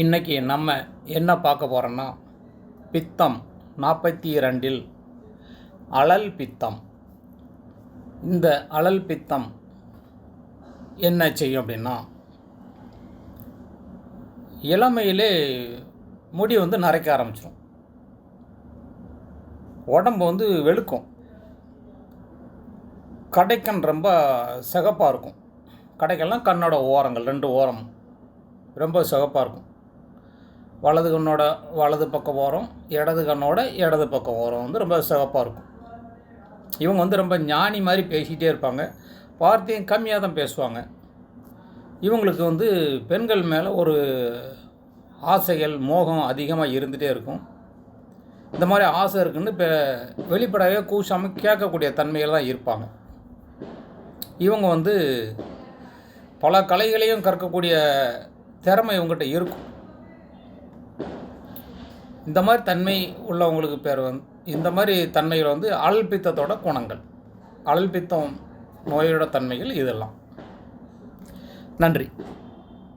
இன்றைக்கி நம்ம என்ன பார்க்க போகிறோன்னா பித்தம் நாற்பத்தி இரண்டில் அழல் பித்தம். இந்த அழல் பித்தம் என்ன செய்யும் அப்படின்னா இளமையிலே முடி வந்து நரைக்க ஆரம்பிச்சிடும் உடம்பு வந்து வெளுக்கும். கடைக்கண் ரொம்ப சிகப்பாக இருக்கும். கடைக்கெல்லாம் கண்ணோட ஓரங்கள் ரெண்டு ஓரம் ரொம்ப சிகப்பாக இருக்கும். வலது கண்ணோட வலது பக்கம் ஓரம் இடது கண்ணோட இடது பக்கம் ஓரம் வந்து ரொம்ப சிவப்பாக இருக்கும். இவங்க வந்து ரொம்ப ஞானி மாதிரி பேசிகிட்டே இருப்பாங்க. வார்த்தையும் கம்மியாக தான் பேசுவாங்க. இவங்களுக்கு வந்து பெண்கள் மேலே ஒரு ஆசைகள் மோகம் அதிகமாக இருந்துகிட்டே இருக்கும். இந்த மாதிரி ஆசை இருக்குன்னு இப்போ வெளிப்படையாகவே கூசாமல் கேட்கக்கூடிய தன்மைகள் தான் இருப்பாங்க. இவங்க வந்து பல கலைகளையும் கற்கக்கூடிய திறமை இவங்ககிட்ட இருக்கும். இந்த மாதிரி தன்மை உள்ளவங்களுக்கு பேர் வந்து இந்த மாதிரி தன்மைகள் வந்து அழல்பித்தத்தோட குணங்கள். அழல்பித்தம் நோயோட தன்மைகள் இதெல்லாம். நன்றி.